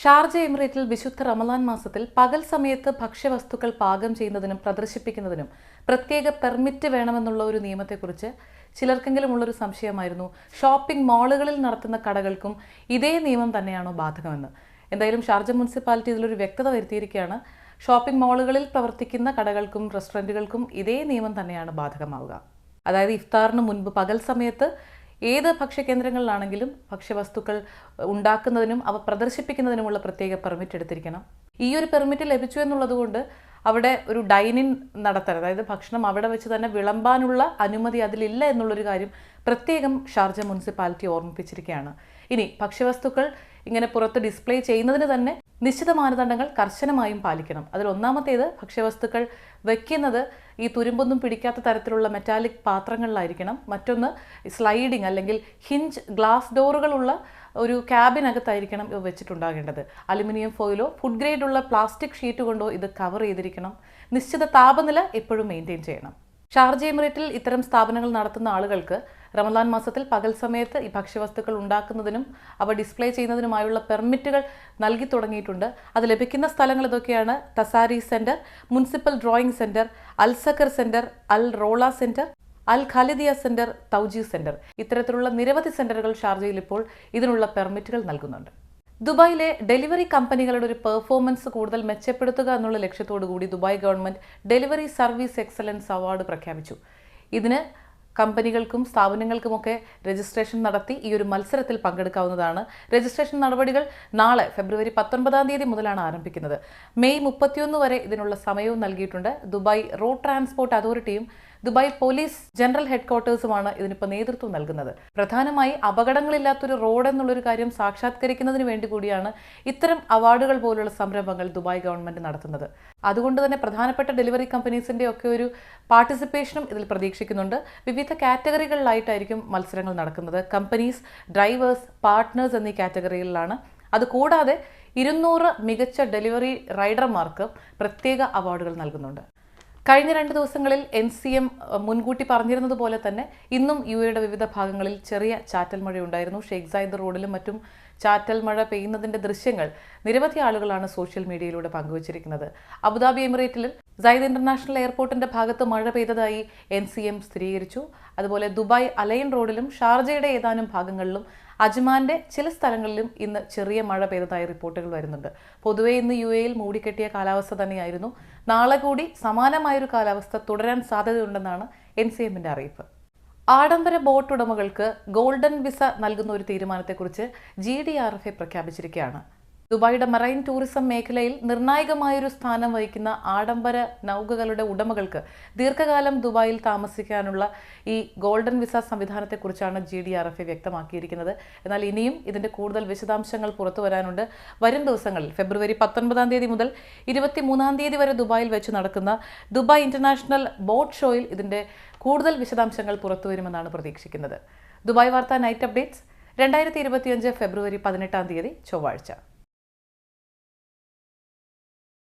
Sharjah എമിറേറ്റിൽ വിശുദ്ധ റമലാൻ മാസത്തിൽ പകൽ സമയത്ത് ഭക്ഷ്യവസ്തുക്കൾ പാകം ചെയ്യുന്നതിനും പ്രദർശിപ്പിക്കുന്നതിനും പ്രത്യേക പെർമിറ്റ് വേണമെന്നുള്ള ഒരു നിയമത്തെക്കുറിച്ച് ചിലർക്കെങ്കിലും ഉള്ളൊരു സംശയമായിരുന്നു. ഷോപ്പിംഗ് മാളുകളിൽ നടത്തുന്ന കടകൾക്കും ഇതേ നിയമം തന്നെയാണോ ബാധകമെന്ന്. എന്തായാലും ഷാർജ മുനിസിപ്പാലിറ്റി ഇതിലൊരു വ്യക്തത വരുത്തിയിരിക്കുകയാണ്. ഷോപ്പിംഗ് മാളുകളിൽ പ്രവർത്തിക്കുന്ന കടകൾക്കും റെസ്റ്റോറന്റുകൾക്കും ഇതേ നിയമം തന്നെയാണ് ബാധകമാവുക. അതായത് ഇഫ്താറിന് മുൻപ് പകൽ സമയത്ത് ഏത് ഭക്ഷ്യകേന്ദ്രങ്ങളിലാണെങ്കിലും ഭക്ഷ്യവസ്തുക്കൾ ഉണ്ടാക്കുന്നതിനും അവ പ്രദർശിപ്പിക്കുന്നതിനുമുള്ള പ്രത്യേക പെർമിറ്റ് എടുത്തിരിക്കണം. ഈ ഒരു പെർമിറ്റ് ലഭിച്ചു എന്നുള്ളതുകൊണ്ട് അവിടെ ഒരു ഡൈനിൻ നടത്തരുത്. അതായത് ഭക്ഷണം അവിടെ വെച്ച് തന്നെ വിളമ്പാനുള്ള അനുമതി അതിലില്ല എന്നുള്ളൊരു കാര്യം പ്രത്യേകം ഷാർജ മുനിസിപ്പാലിറ്റി ഓർമ്മിപ്പിച്ചിരിക്കുകയാണ്. ഇനി ഭക്ഷ്യവസ്തുക്കൾ ഇങ്ങനെ പുറത്ത് ഡിസ്പ്ലേ ചെയ്യുന്നതിന് തന്നെ നിശ്ചിത മാനദണ്ഡങ്ങൾ കർശനമായും പാലിക്കണം. അതിൽ ഒന്നാമത്തേത് ഭക്ഷ്യവസ്തുക്കൾ വെക്കുന്നത് ഈ തുരുമ്പൊന്നും പിടിക്കാത്ത തരത്തിലുള്ള മെറ്റാലിക് പാത്രങ്ങളിലായിരിക്കണം. മറ്റൊന്ന് സ്ലൈഡിങ് അല്ലെങ്കിൽ ഹിഞ്ച് ഗ്ലാസ് ഡോറുകളുള്ള ഒരു ക്യാബിനകത്തായിരിക്കണം ഇവ വെച്ചിട്ടുണ്ടാകേണ്ടത്. അലുമിനിയം ഫോയിലോ ഫുഡ് ഗ്രേഡുള്ള പ്ലാസ്റ്റിക് ഷീറ്റ് കൊണ്ടോ ഇത് കവർ ചെയ്തിരിക്കണം. നിശ്ചിത താപനില എപ്പോഴും മെയിന്റെയിൻ ചെയ്യണം. ഷാർജ എമിറേറ്റിൽ ഇത്തരം സ്ഥാപനങ്ങൾ നടത്തുന്ന ആളുകൾക്ക് റമദാൻ മാസത്തിൽ പകൽ സമയത്ത് ഈ ഭക്ഷ്യവസ്തുക്കൾ ഉണ്ടാക്കുന്നതിനും അവ ഡിസ്പ്ലേ ചെയ്യുന്നതിനുമായുള്ള പെർമിറ്റുകൾ നൽകി തുടങ്ങിയിട്ടുണ്ട്. അത് ലഭിക്കുന്ന സ്ഥലങ്ങൾ ഇതൊക്കെയാണ്. തസാരി centre municipal drawing centre അൽസക്കർ centre Al Rolla centre Al Khalidiya centre തൗജി centre ഇത്തരത്തിലുള്ള നിരവധി സെന്ററുകൾ ഷാർജയിൽ ഇപ്പോൾ ഇതിനുള്ള പെർമിറ്റുകൾ നൽകുന്നുണ്ട്. ദുബായിലെ ഡെലിവറി കമ്പനികളുടെ ഒരു പെർഫോമൻസ് കൂടുതൽ മെച്ചപ്പെടുത്തുക എന്നുള്ള ലക്ഷ്യത്തോടു കൂടി Dubai government delivery service excellence award പ്രഖ്യാപിച്ചു. ഇതിന് കമ്പനികൾക്കും സ്ഥാപനങ്ങൾക്കുമൊക്കെ രജിസ്ട്രേഷൻ നടത്തി ഈ ഒരു മത്സരത്തിൽ പങ്കെടുക്കാവുന്നതാണ്. രജിസ്ട്രേഷൻ നടപടികൾ നാളെ ഫെബ്രുവരി പത്തൊൻപതാം തീയതി മുതലാണ് ആരംഭിക്കുന്നത്. മെയ് മുപ്പത്തിയൊന്ന് വരെ ഇതിനുള്ള സമയവും നൽകിയിട്ടുണ്ട്. ദുബായ് റോഡ് ട്രാൻസ്പോർട്ട് അതോറിറ്റിയും ദുബായ് പോലീസ് ജനറൽ ഹെഡ്ക്വാർട്ടേഴ്സുമാണ് ഇതിനിപ്പോൾ നേതൃത്വം നൽകുന്നത്. പ്രധാനമായി അപകടങ്ങളില്ലാത്തൊരു റോഡ് എന്നുള്ളൊരു കാര്യം സാക്ഷാത്കരിക്കുന്നതിന് വേണ്ടി കൂടിയാണ് ഇത്തരം അവാർഡുകൾ പോലുള്ള സംരംഭങ്ങൾ ദുബായ് ഗവൺമെന്റ് നടത്തുന്നത്. അതുകൊണ്ട് തന്നെ പ്രധാനപ്പെട്ട ഡെലിവറി കമ്പനീസിന്റെ ഒക്കെ ഒരു പാർട്ടിസിപ്പേഷനും ഇതിൽ പ്രതീക്ഷിക്കുന്നുണ്ട്. വിവിധ കാറ്റഗറികളിലായിട്ടായിരിക്കും മത്സരങ്ങൾ നടക്കുന്നത്. കമ്പനീസ് ഡ്രൈവേഴ്സ് പാർട്ട്നേഴ്സ് എന്നീ കാറ്റഗറികളിലാണ്. അതുകൂടാതെ ഇരുന്നൂറ് മികച്ച ഡെലിവറി റൈഡർമാർക്ക് പ്രത്യേക അവാർഡുകൾ നൽകുന്നുണ്ട്. കഴിഞ്ഞ രണ്ട് ദിവസങ്ങളിൽ എൻ സി എം മുൻകൂട്ടി പറഞ്ഞിരുന്നത് പോലെ തന്നെ ഇന്നും യു എയുടെ വിവിധ ഭാഗങ്ങളിൽ ചെറിയ ചാറ്റൽ മഴയുണ്ടായിരുന്നു. ഷെയ്ഖ് സായിദ് റോഡിലും മറ്റും ചാറ്റൽ മഴ പെയ്യുന്നതിന്റെ ദൃശ്യങ്ങൾ നിരവധി ആളുകളാണ് സോഷ്യൽ മീഡിയയിലൂടെ പങ്കുവച്ചിരിക്കുന്നത്. അബുദാബി എമിറേറ്റിലും സൈദ് ഇന്റർനാഷണൽ എയർപോർട്ടിന്റെ ഭാഗത്ത് മഴ പെയ്തതായി എൻ സി എം സ്ഥിരീകരിച്ചു. അതുപോലെ ദുബായ് അലയൻ റോഡിലും ഷാർജയുടെ ഏതാനും ഭാഗങ്ങളിലും അജ്മാന്റെ ചില സ്ഥലങ്ങളിലും ഇന്ന് ചെറിയ മഴ പെയ്തതായി റിപ്പോർട്ടുകൾ വരുന്നുണ്ട്. പൊതുവെ ഇന്ന് യു എയിൽ മൂടിക്കെട്ടിയ കാലാവസ്ഥ തന്നെയായിരുന്നു. നാളെ കൂടി സമാനമായൊരു കാലാവസ്ഥ തുടരാൻ സാധ്യതയുണ്ടെന്നാണ് എൻ സി എമ്മിന്റെ അറിയിപ്പ്. ആഡംബര ബോട്ട് ഉടമകൾക്ക് ഗോൾഡൻ വിസ നൽകുന്ന ഒരു തീരുമാനത്തെക്കുറിച്ച് G D R F A പ്രഖ്യാപിച്ചിരിക്കുകയാണ്. ദുബായിയുടെ മറൈൻ ടൂറിസം മേഖലയിൽ നിർണായകമായൊരു സ്ഥാനം വഹിക്കുന്ന ആഡംബര നൗകകളുടെ ഉടമകൾക്ക് ദീർഘകാലം ദുബായിൽ താമസിക്കാനുള്ള ഈ ഗോൾഡൻ വിസ സംവിധാനത്തെക്കുറിച്ചാണ് ജി ഡി ആർ എഫ് വ്യക്തമാക്കിയിരിക്കുന്നത്. എന്നാൽ ഇനിയും ഇതിന്റെ കൂടുതൽ വിശദാംശങ്ങൾ പുറത്തു വരാനുണ്ട്. വരും ദിവസങ്ങളിൽ ഫെബ്രുവരി പത്തൊൻപതാം തീയതി മുതൽ ഇരുപത്തി മൂന്നാം തീയതി വരെ ദുബായിൽ വെച്ച് നടക്കുന്ന ദുബായ് ഇന്റർനാഷണൽ ബോട്ട് ഷോയിൽ ഇതിന്റെ കൂടുതൽ വിശദാംശങ്ങൾ പുറത്തു വരുമെന്നാണ് പ്രതീക്ഷിക്കുന്നത്. ദുബായ് വാർത്ത നൈറ്റ് അപ്ഡേറ്റ്സ് രണ്ടായിരത്തി ഇരുപത്തിയഞ്ച് ഫെബ്രുവരി പതിനെട്ടാം തീയതി ചൊവ്വാഴ്ച.